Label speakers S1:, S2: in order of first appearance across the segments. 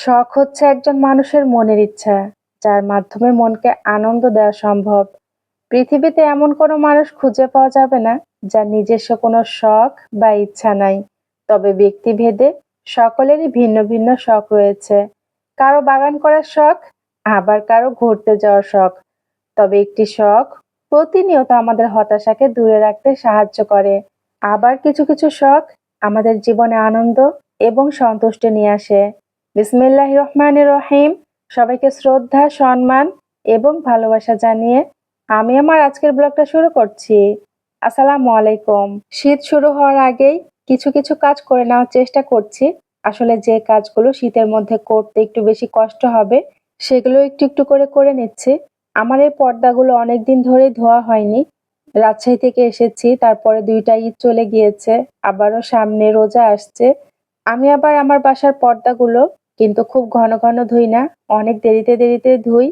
S1: শখ হচ্ছে একজন মানুষের মনের ইচ্ছা, যার মাধ্যমে মনকে আনন্দ দেওয়া সম্ভব। পৃথিবীতে এমন কোনো মানুষ খুঁজে পাওয়া যাবে না, যার নিজস্ব কোনো শখ বা ইচ্ছা নাই। তবে ব্যক্তিভেদে সকলেরই ভিন্ন ভিন্ন শখ রয়েছে। কারও বাগান করার শখ, আবার কারও ঘুরতে যাওয়ার শখ। তবে একটি শখ প্রতিনিয়ত আমাদের হতাশাকে দূরে রাখতে সাহায্য করে। আবার কিছু কিছু শখ আমাদের জীবনে আনন্দ এবং সন্তুষ্টি নিয়ে আসে। বিসমিল্লাহ রহমান রহিম। সবাইকে শ্রদ্ধা, সম্মান এবং ভালোবাসা জানিয়ে আমি আমার আজকের ব্লগটা শুরু করছি। আসসালামু আলাইকুম। শীত শুরু হওয়ার আগেই কিছু কিছু কাজ করে নেওয়ার চেষ্টা করছি। আসলে যে কাজগুলো শীতের মধ্যে করতে একটু বেশি কষ্ট হবে, সেগুলো একটু একটু করে করে নিচ্ছি। আমার এই পর্দাগুলো অনেকদিন ধরেই ধোয়া হয়নি। রাজশাহী থেকে এসেছি, তারপরে দুইটা ঈদ চলে গিয়েছে, আবারও সামনে রোজা আসছে। আমি আবার আমার বাসার পর্দাগুলো কিন্তু খুব ঘন ঘন ধুই না, অনেক দেরিতে দেরিতে ধুই।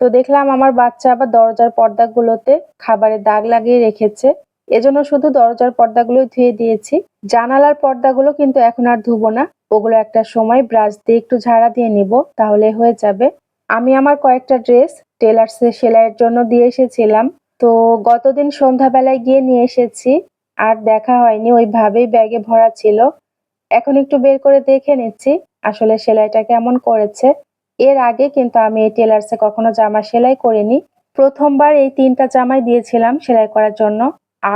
S1: তো দেখলাম আমার বাচ্চা আবার দরজার পর্দাগুলোতে খাবারের দাগ লাগিয়ে রেখেছে। এজন্য শুধু দরজার পর্দাগুলো ধুয়ে দিয়েছি। জানালার পর্দাগুলো কিন্তু এখন আর ধুবো না। ওগুলো একটা সময় ব্রাশ দিয়ে একটু ঝাড়া দিয়ে নিব, তাহলে হয়ে যাবে। আমি আমার কয়েকটা ড্রেস টেলার্সে সেলাইয়ের জন্য দিয়ে এসেছিলাম। তো গতদিন সন্ধ্যাবেলায় গিয়ে নিয়ে এসেছি, আর দেখা হয়নি, ওইভাবেই ব্যাগে ভরা ছিল। এখন একটু বের করে দেখে নিচ্ছি আসলে সেলাইটা কেমন করেছে। এর আগে কিন্তু আমি এই টেলার্সে কখনো জামা সেলাই করিনি। প্রথমবার এই তিনটা জামাই দিয়েছিলাম সেলাই করার জন্য।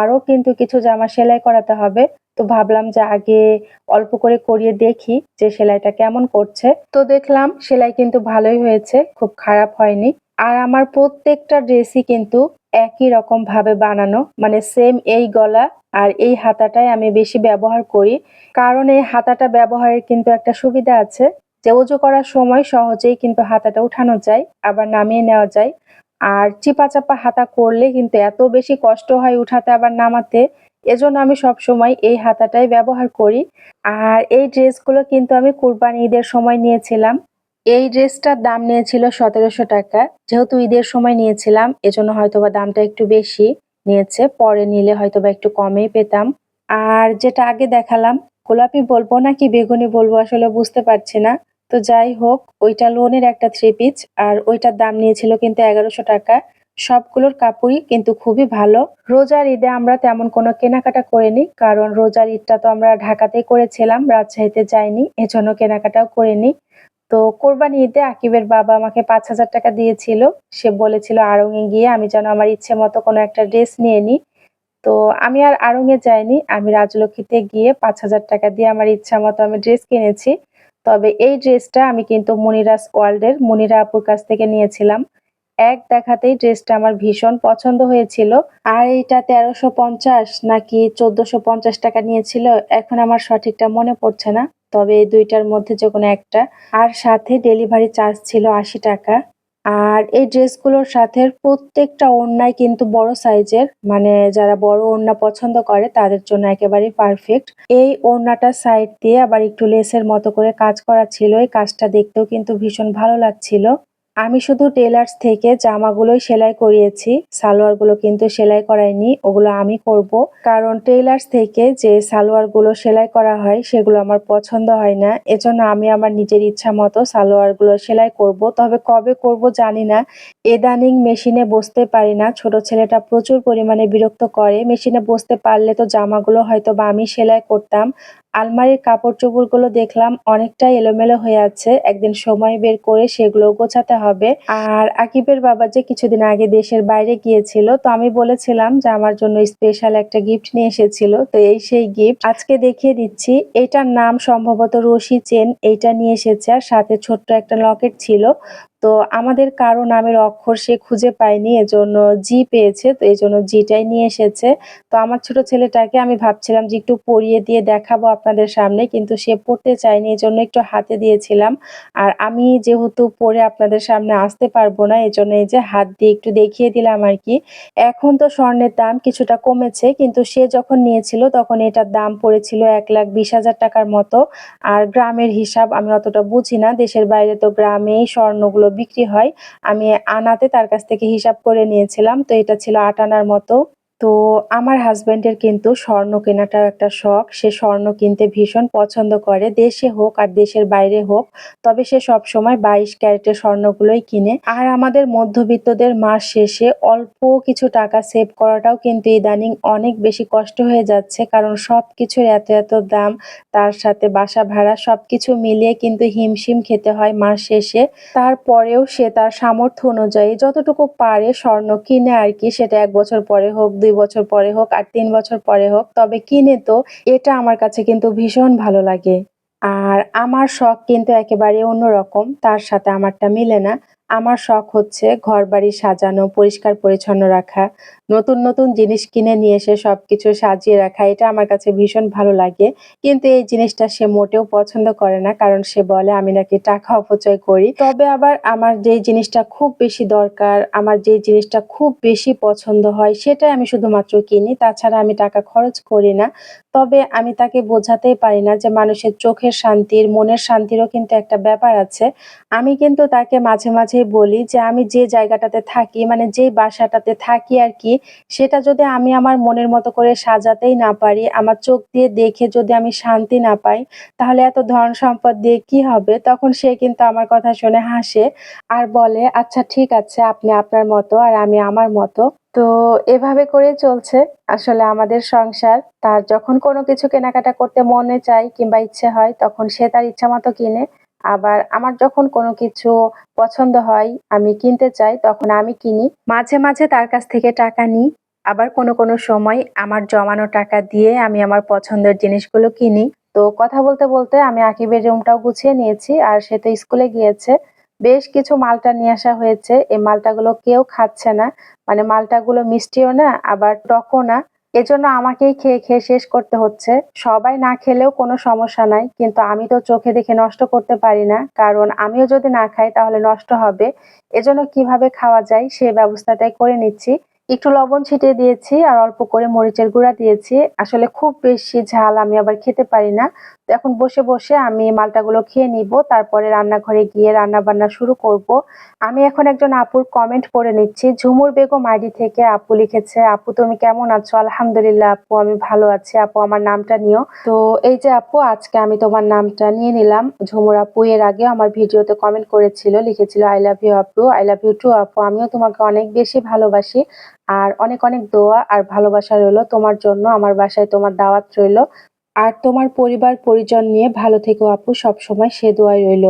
S1: আরও কিন্তু কিছু জামা সেলাই করাতে হবে। তো ভাবলাম যে আগে অল্প করে করিয়ে দেখি যে সেলাইটা কেমন করছে। তো দেখলাম সেলাই কিন্তু ভালোই হয়েছে, খুব খারাপ হয়নি। আর আমার প্রত্যেকটা ড্রেসই কিন্তু একই রকম ভাবে বানানো। মানে সেম এই গলা আর এই হাতাটাই আমি বেশি ব্যবহার করি। কারণ এই হাতাটা ব্যবহারের কিন্তু একটা সুবিধা আছে যে উজু করার সময় সহজেই কিন্তু হাতাটা উঠানো যায়, আবার নামিয়ে নেওয়া যায়। আর চিপা চাপা হাতা করলে কিন্তু এত বেশি কষ্ট হয় উঠাতে, আবার নামাতে। এজন্য আমি সব সময় এই হাতাটাই ব্যবহার করি। আর এই ড্রেসগুলো কিন্তু আমি কুরবানি ঈদের সময় নিয়েছিলাম। এই ড্রেসটার দাম নিয়েছিল সতেরোশো টাকা। যেহেতু ঈদের সময় নিয়েছিলাম, এজন্য হয়তোবা দামটা একটু বেশি নিয়েছে। পরে নিলে হয়তোবা একটু কমেই পেতাম। আর যেটা আগে দেখালাম, গোলাপি বলব নাকি বেগুনি বলব আসলে বুঝতে পারছি না। তো যাই হোক, ওইটা লোনের একটা থ্রি পিচ আর ওইটার দাম নিয়েছিল কিন্তু এগারোশো টাকা। সবগুলোর কাপড়ই কিন্তু খুবই ভালো। রোজার ঈদে আমরা তেমন কোনো কেনাকাটা করিনি, কারণ রোজার ঈদটা তো আমরা ঢাকাতেই করেছিলাম, রাজশাহীতে যাইনি, এজন্য কেনাকাটাও করিনি। তো কোরবানি ঈদে আকিবের বাবা আমাকে পাঁচ হাজার টাকা দিয়েছিল। সে বলেছিল আড়ঙে গিয়ে আমি যেন আমার ইচ্ছে মতো কোনো একটা ড্রেস নিয়ে নিই। তো আমি আর আড়ঙে যাইনি। আমি রাজলক্ষ্মীতে গিয়ে পাঁচ হাজার টাকা দিয়ে আমার ইচ্ছা মতো আমি ড্রেস কিনেছি। তবে এই ড্রেসটা আমি কিন্তু মনিরাস ওয়ার্ল্ডের মনিরা আপুর কাছ থেকে নিয়েছিলাম। এক দেখাতেই ড্রেসটা আমার ভীষণ পছন্দ হয়েছিল। আর এইটা তেরোশো পঞ্চাশ নাকি চোদ্দশো পঞ্চাশ টাকা নিয়েছিল, এখন আমার সঠিকটা মনে পড়ছে না। তবে এই দুইটার মধ্যে যে কোনো একটা। আর সাথে ডেলিভারি চার্জ ছিল আশি টাকা। আর এই ড্রেসগুলোর সাথে প্রত্যেকটা ওড়নাই কিন্তু বড় সাইজের। মানে যারা বড় ওড়না পছন্দ করে, তাদের জন্য একেবারেই পারফেক্ট এই ওড়নাটা সাইড দিয়ে আবার একটু লেসের মতো করে কাজ করা ছিল। এই কাজটা দেখতেও কিন্তু ভীষণ ভালো লাগছিল। আমি শুধু টেলার্স থেকে জামাগুলোই সেলাই করিয়েছি, সালোয়ারগুলো কিন্তু সেলাই করাইনি, ওগুলো আমি করব। কারণ টেলার্স থেকে যে সালোয়ারগুলো সেলাই করা হয়, সেগুলো আমার পছন্দ হয় না। এজন্য আমি আমার নিজের ইচ্ছা মতো সালোয়ারগুলো সেলাই করব। তবে কবে করব জানি না। এদানিং মেশিনে বসতে পারি না। ছোট ছেলেটা প্রচুর পরিমাণে বিরক্ত করে। মেশিনে বসতে পারলে তো জামাগুলো হয়তো বা আমি সেলাই করতাম। আলমারির কাপড় চোপড়গুলো দেখলাম অনেকটাই এলোমেলো হয়ে আছে। একদিন সময় বের করে সেগুলো গোছাতে হবে। আর আকিবের বাবা যে কিছুদিন আগে দেশের বাইরে গিয়েছিল, তো আমি বলেছিলাম যে আমার জন্য স্পেশাল একটা গিফট নিয়ে এসেছিল। তো এই সেই গিফট আজকে দেখিয়ে দিচ্ছি। এটার নাম সম্ভবত রশি চেন এইটা নিয়ে এসেছে। আর সাথে ছোট্ট একটা লকেট ছিল। তো আমাদের কারও নামের অক্ষর সে খুঁজে পায়নি, এজন্য জি পেয়েছে, তো এই জন্য জিটাই নিয়ে এসেছে। তো আমার ছোট ছেলেটাকে আমি ভাবছিলাম যে একটু পরিয়ে দিয়ে দেখাবো আপনাদের সামনে, কিন্তু সে পড়তে চায়নি এই জন্য একটু হাতে দিয়েছিলাম। আর আমি যেহেতু পরে আপনাদের সামনে আসতে পারব না এই জন্য এই যে হাত দিয়ে একটু দেখিয়ে দিলাম আর কি। এখন তো স্বর্ণের দাম কিছুটা কমেছে, কিন্তু সে যখন নিয়েছিল তখন এটার দাম পড়েছিল এক লাখ বিশ হাজার টাকার মতো। আর গ্রামের হিসাব আমি অতটা বুঝি না, দেশের বাইরে তো গ্রামেই স্বর্ণগুলো বিক্রি হয়। আমি আনাতে তার কাছ থেকে হিসাব করে নিয়েছিলাম, তো এটা ছিল আট আনার মতো। তো আমার হাজব্যান্ডের কিন্তু স্বর্ণ কেনাটাও একটা শখ। সে স্বর্ণ কিনতে ভীষণ পছন্দ করে। দেশে হোক আর দেশের বাইরে হোক, তবে সে সব সময় বাইশ ক্যারেটের স্বর্ণগুলোই কিনে। আর আমাদের মধ্যবিত্তদের মাস শেষে অল্প কিছু টাকা সেভ করাটাও কিন্তু ইদানিং অনেক বেশি কষ্ট হয়ে যাচ্ছে। কারণ সব কিছুর এত এত দাম, তার সাথে বাসা ভাড়া সব কিছু মিলিয়ে কিন্তু হিমশিম খেতে হয় মাস শেষে। তারপরেও সে তার সামর্থ্য অনুযায়ী যতটুকু পারে স্বর্ণ কিনে আর কি, সেটা এক বছর পরে হোক, দুই বছর পরে হোক আর তিন বছর পরে হোক, তবে কিনে তো এটা আমার কাছে কিন্তু ভীষণ ভালো লাগে। আর আমার শখ কিন্তু একেবারে অন্যরকম, তার সাথে আমারটা মিলে না। আমার শখ হচ্ছে ঘর বাড়ি সাজানো পরিষ্কার পরিচ্ছন্ন রাখা নতুন নতুন জিনিস কিনে নিয়ে এসে সবকিছু সাজিয়ে রাখা, এটা আমার কাছে ভীষণ ভালো লাগে। কিন্তু এই জিনিসটা সে মোটেও পছন্দ করে না, কারণ সে বলে, আমি নাকি টাকা অপচয় করি। তবে আবার আমার যে জিনিসটা খুব বেশি দরকার, আমার যে জিনিসটা খুব বেশি পছন্দ হয়, সেটাই আমি শুধুমাত্র কিনি। তাছাড়া আমি টাকা খরচ করি না। তবে আমি তাকে বোঝাতেই পারি না যে মানুষের চোখের শান্তির, মনের শান্তিরও কিন্তু একটা ব্যাপার আছে। আমি কিন্তু তাকে মাঝে মাঝে বলি যে, আমি যে জায়গাটাতে থাকি মানে যেই বাসাটাতে থাকি আর কি সেটা যদি আমি আমার মনের মতো করে সাজাতেই না পারি, আমার চোখ দিয়ে দেখে যদি আমি শান্তি না পাই, তাহলে এত ধন সম্পদ দিয়ে কি হবে? তখন সে কিন্তু আমার কথা শুনে হাসে আর বলে আচ্ছা ঠিক আছে, আপনি আপনার মতো আর আমি আমার মতো। তো এভাবে করে চলছে। আসলে আমাদের সংসার, তার যখন কোনো কিছু কেনাকাটা করতে মনে চায় কিংবা ইচ্ছে হয়, তখন সে তার ইচ্ছা মতো কিনে। আবার আমার যখন কোনো কিছু পছন্দ হয়, আমি কিনতে চাই, তখন আমি কিনি। মাঝে মাঝে তার কাছ থেকে টাকা নিই। আবার কোনো কোনো সময় আমার জমানো টাকা দিয়ে আমি আমার পছন্দের জিনিসগুলো কিনি। তো কথা বলতে বলতে আমি আকিবের রুমটাও গুছিয়ে নিয়েছি আর সে তো স্কুলে গিয়েছে। বেশ কিছু মালটা নিয়ে আসা হয়েছে। এই মালটাগুলো কেউ খাচ্ছে না। মানে মালটাগুলো মিষ্টিও না, আবার টকও না। এজন্য আমাকেই খেয়ে খেয়ে শেষ করতে হচ্ছে। সবাই না খেলেও কোনো সমস্যা নাই, কিন্তু আমি তো চোখে দেখে নষ্ট করতে পারি না, কারণ আমিও যদি না খাই তাহলে নষ্ট হবে। এজন্য কীভাবে খাওয়া যায় সে ব্যবস্থাটাই করে নিচ্ছি। একটু লবণ ছিটিয়ে দিয়েছি আর অল্প করে মরিচের গুঁড়া দিয়েছি। আসলে খুব বেশি ঝাল আমি আবার খেতে পারি না। এখন বসে বসে আমি মালটাগুলো খেয়ে নিব, তারপরে রান্নাঘরে গিয়ে রান্না বান্না শুরু করব। আমি এখন একজন আপুর কমেন্ট পড়ে নিচ্ছি। ঝুমুর বেগম আইডি থেকে আপু লিখেছে, আপু, তুমি কেমন আছো? আলহামদুলিল্লাহ, আপু, আমি ভালো আছি। আপু, আমার নামটা নিও। তো এই যে আপু, আজকে আমি তোমার নামটা নিয়ে নিলাম। ঝুমুর আপু এর আগে আমার ভিডিওতে কমেন্ট করেছিল, লিখেছিল আই লাভ ইউ আপু আই লাভ ইউ টু আপু। আমিও তোমাকে অনেক বেশি ভালোবাসি। আর অনেক অনেক দোয়া আর ভালোবাসা রইল তোমার জন্য। আমার বাসায় তোমার দাওয়াত রইল। আর তোমার পরিবার পরিজন নিয়ে ভালো থেকো আপু সবসময় সে দোয়াই রইল।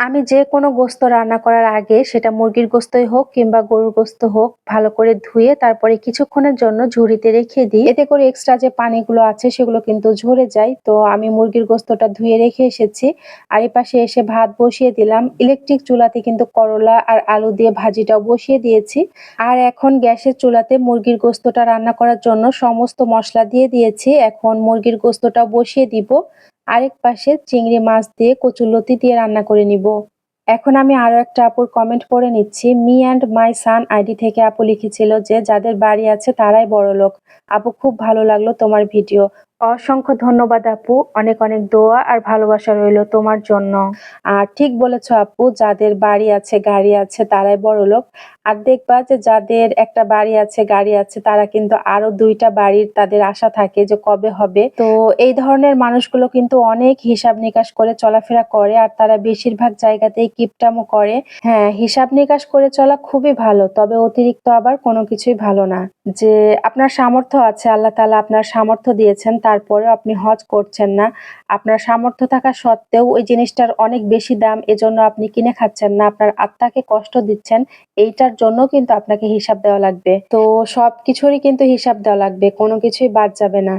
S1: আমি যে কোনো গোস্ত রান্না করার আগে সেটা মুরগির গোস্তই হোক কিংবা গরুর গোস্ত হোক ভালো করে ধুয়ে তারপরে কিছুক্ষণের জন্য ঝুড়িতে রেখে দিই। এতে করে এক্সট্রা যে পানিগুলো আছে সেগুলো কিন্তু ঝরে যায়। তো আমি মুরগির গোস্তটা ধুয়ে রেখে এসেছি। আর পাশে এসে ভাত বসিয়ে দিলাম। ইলেকট্রিক চুলাতে কিন্তু করলা আর আলু দিয়ে ভাজিটাও বসিয়ে দিয়েছি। আর এখন গ্যাসের চুলাতে মুরগির গোস্তটা রান্না করার জন্য সমস্ত মশলা দিয়ে দিয়েছি। এখন মুরগির গোস্তটা বসিয়ে দিব। আরেক পাশে চিংড়ি মাছ দিয়ে কচুরলতি দিয়ে রান্না করে নিব। এখন আমি আরও একটা আপুর কমেন্ট পড়ে নিচ্ছি। Me and my son ID থেকে আপু লিখেছিল যে, যাদের বাড়ি আছে তারাই বড় লোক আপু, খুব ভালো লাগল তোমার ভিডিও। অসংখ্য ধন্যবাদ আপু। অনেক অনেক দোয়া আর ভালোবাসা রইল তোমার জন্য। আর ঠিক বলেছ আপু, যাদের বাড়ি আছে, গাড়ি আছে, তারাই বড় লোক। আর দেখবা যে যাদের একটা বাড়ি আছে, গাড়ি আছে, তারা কিন্তু আরও দুইটা বাড়ির তাদের আশা থাকে যে কবে হবে। তো এই ধরনের মানুষগুলো কিন্তু অনেক হিসাব নিকাশ করে চলাফেরা করে আর তারা বেশিরভাগ জায়গাতেই কিপটামো করে। হ্যাঁ হিসাব নিকাশ করে চলা খুবই ভালো, তবে অতিরিক্ত আবার কোনো কিছুই ভালো না। যে আপনার সামর্থ্য আছে, আল্লাহ তালা আপনার সামর্থ্য দিয়েছেন তারপরেও আপনি হজ করছেন না। আপনার সামর্থ্য থাকা সত্ত্বেও ওই জিনিসটার অনেক বেশি দাম, এজন্য আপনি কিনে খাচ্ছেন না। আপনার আত্মাকে কষ্ট দিচ্ছেন, এইটার জন্য কিন্তু আপনাকে হিসাব দেওয়া লাগবে। তো সব কিছুরই কিন্তু হিসাব দেওয়া লাগবে, কোনো কিছুই বাদ যাবে না।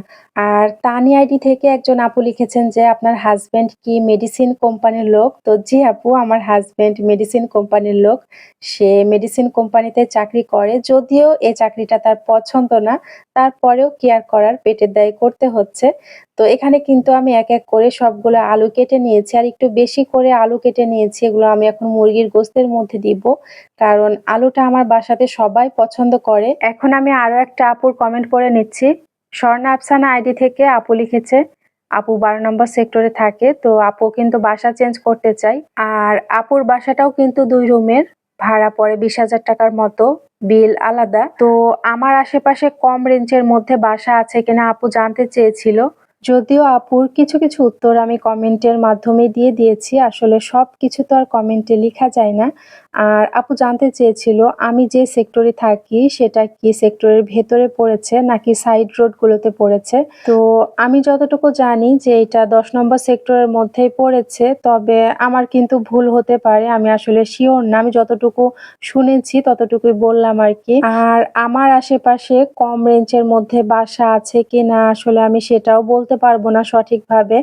S1: আর তানি আইডি থেকে একজন আপু লিখেছেন যে, আপনার হাজবেন্ড কি মেডিসিন কোম্পানির লোক? তো জি আপু, আমার হাজবেন্ড মেডিসিন কোম্পানির লোক। সে মেডিসিন কোম্পানিতে চাকরি করে, যদিও এই চাকরিটা তার পছন্দ না। তারপরেও কেয়ার করার পেটের দায় করতে হচ্ছে। তো এখানে কিন্তু আমি এক এক করে সবগুলো আলু কেটে নিয়েছি। আর একটু বেশি করে আলু কেটে নিয়েছি, এগুলো আমি এখন মুরগির গোস্তের মধ্যে দিব। কারণ আলুটা আমার বাসাতে সবাই পছন্দ করে। এখন আমি আরও একটা আপুর কমেন্ট পড়ে নিচ্ছি। স্বর্ণা আফসানা আইডি থেকে আপু লিখেছে, আপু বারো নম্বর সেক্টরে থাকে, তো আপু কিন্তু বাসা চেঞ্জ করতে চাই। আর আপুর বাসাটাও কিন্তু দুই রুমের ভাড়া পড়ে বিশ হাজার টাকার মতো। বিল আলাদা। তো আমার আশেপাশে কম রেঞ্জের মধ্যে বাসা আছে কিনা আপু জানতে চেয়েছিল। যদিও আপুর কিছু কিছু উত্তর আমি কমেন্টের মাধ্যমে দিয়ে দিয়েছি, আসলে সব কিছু তো আর কমেন্টে লেখা যায় না। আর আপু জানতে চেয়েছিল, আমি যে সেক্টরে থাকি সেটা কি সেক্টরের ভেতরে পড়েছে নাকি সাইড রোডগুলোতে পড়েছে? তো আমি যতটুকু জানি যে এটা দশ নম্বর সেক্টরের মধ্যেই পড়েছে, তবে আমার কিন্তু ভুল হতে পারে, আমি আসলে শিওর না। আমি যতটুকু শুনেছি ততটুকুই বললাম আর কি। আর আমার আশেপাশে কম রেঞ্জের মধ্যে বাসা আছে কি না আসলে আমি সেটাও বলতে পারব না সঠিকভাবে।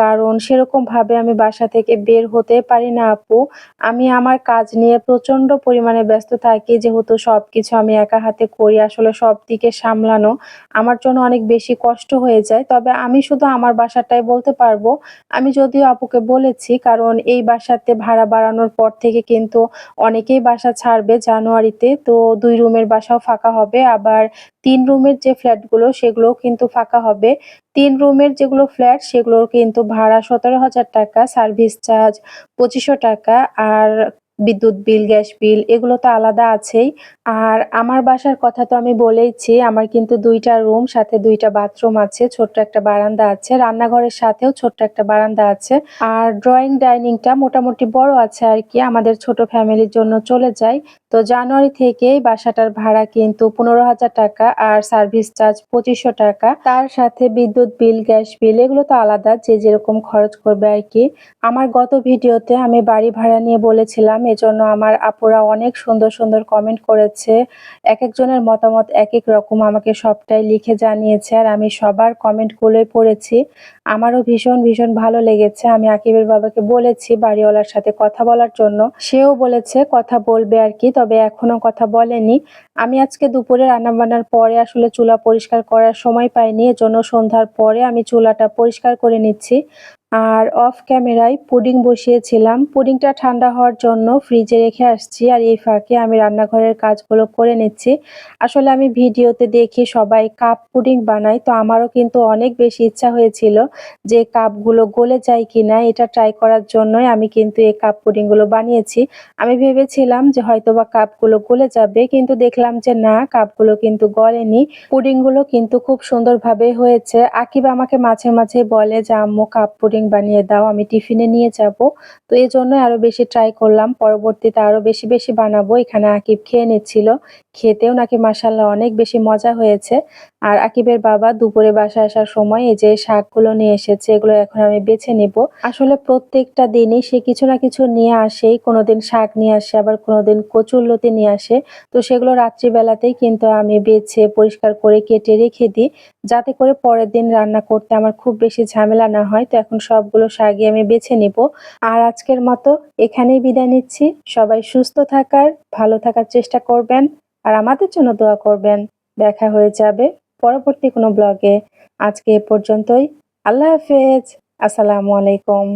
S1: কারণ সেরকম ভাবে আমি বাসা থেকে বের হতে পারি না, আপু। আমি আমার কাজ নিয়ে প্রচণ্ড পরিমাণে ব্যস্ত থাকি, যেহেতু সবকিছু আমি একা হাতে করি, আসলে সব দিকে সামলানো আমার জন্য অনেক বেশি কষ্ট হয়ে যায়। তবে আমি শুধু আমার বাসাটাই বলতে পারব। আমি যদিও আপুকে বলেছি, কারণ এই বাসাতে ভাড়া বাড়ানোর পর থেকে কিন্তু অনেকেই বাসা ছাড়বে জানুয়ারিতে। তো দুই রুমের বাসাও ফাঁকা হবে, আবার তিন রুমের যে ফ্ল্যাটগুলো, সেগুলোও কিন্তু ফাঁকা হবে। তিন রুমের যেগুলো ফ্ল্যাট, সেগুলোর কিন্তু ভাড়া সতেরো হাজার টাকা, সার্ভিস চার্জ পঁচিশশো টাকা, আর বিদ্যুৎ বিল, গ্যাস বিল, এগুলো তো আলাদা আছেই। আর আমার বাসার কথা তো আমি বলেইছি, আমার কিন্তু দুইটা রুম, সাথে দুইটা বাথরুম আছে, ছোট্ট একটা বারান্দা আছে, রান্নাঘরের সাথেও ছোট্ট একটা বারান্দা আছে, আর ড্রয়িং ডাইনিংটা মোটামুটি বড় আছে আর কি, আমাদের ছোট ফ্যামিলির জন্য চলে যায়। তো জানুয়ারি থেকেই বাসাটার ভাড়া কিন্তু পনেরো হাজার টাকা আর সার্ভিস চার্জ পঁচিশশো টাকা। তার সাথে বিদ্যুৎ বিল, গ্যাস বিল, এগুলো তো আলাদা, যে যেরকম খরচ করবে আর কি। আমার গত ভিডিওতে আমি বাড়ি ভাড়া নিয়ে বলেছিলাম, এজন্য আমার আপুরা অনেক সুন্দর সুন্দর কমেন্ট করেছে। এক একজনের মতামত এক এক রকম আমাকে সবটাই লিখে জানিয়েছে আর আমি সবার কমেন্টগুলোই পড়েছি। আমারও ভীষণ ভীষণ ভালো লেগেছে। আমি আকিবের বাবাকে বলেছি বাড়িওয়ালার সাথে কথা বলার জন্য। সেও বলেছে কথা বলবে আর কি, তবে এখনও কথা বলেনি। আমি আজকে দুপুরে রান্নাবান্নার পরে আসলে চুলা পরিষ্কার করার সময় পাইনি। এজন্য সন্ধ্যার পরে আমি চুলাটা পরিষ্কার করে নিচ্ছি। আর অফ ক্যামেরায় পুডিং বসিয়েছিলাম। পুডিংটা ঠান্ডা হওয়ার জন্য ফ্রিজে রেখে আসছি আর এই ফাঁকে আমি রান্নাঘরের কাজগুলো করে নিচ্ছি। আসলে আমি ভিডিওতে দেখি সবাই কাপ পুডিং বানাই তো আমারও কিন্তু অনেক বেশি ইচ্ছা হয়েছিল যে কাপগুলো গলে যায় কিনা, এটা ট্রাই করার জন্যই আমি কিন্তু এই কাপ পুডিংগুলো বানিয়েছি। আমি ভেবেছিলাম যে হয়তো বা কাপগুলো গলে যাবে, কিন্তু দেখলাম যে না কাপগুলো কিন্তু গলেনি। পুডিংগুলো কিন্তু খুব সুন্দরভাবে হয়েছে। আকিব আমাকে মাঝে মাঝে বলে যে, আম্মু কাপ পুডিং বানিয়ে দাও, আমি টিফিনে নিয়ে যাব। তো এই জন্য আরও বেশি ট্রাই করলাম। পরবর্তীতে আরও বেশি বেশি বানাবো। এখানে আকিব খেয়ে নিচ্ছিল। খেতেও নাকি মাসাল্লাহ অনেক বেশি মজা হয়েছে। আর আকিবের বাবা দুপুরে বাসায় আসার সময় এই যে শাকগুলো নিয়ে এসেছে, এগুলো এখন আমি বেছে নিব। আসলে প্রত্যেকটা দিনই সে কিছু না কিছু নিয়ে আসেই কোনোদিন শাক নিয়ে আসে, আবার কোনোদিন কচুরলতি নিয়ে আসে। তো সেগুলো রাত্রিবেলাতেই কিন্তু আমি বেছে, পরিষ্কার করে কেটে রেখে দিই, যাতে করে পরের দিন রান্না করতে আমার খুব বেশি ঝামেলা না হয়। তো এখন সবগুলো শাকই আমি বেছে নিব। আর আজকের মতো এখানেই বিদায় নিচ্ছি। সবাই সুস্থ থাকার, ভালো থাকার চেষ্টা করবেন, আর আমাদের জন্য দোয়া করবেন। দেখা হয়ে যাবে। পরবর্তী কোনো ব্লগে আজকে পর্যন্তই। আল্লাহ হাফেজ। আসসালামু আলাইকুম।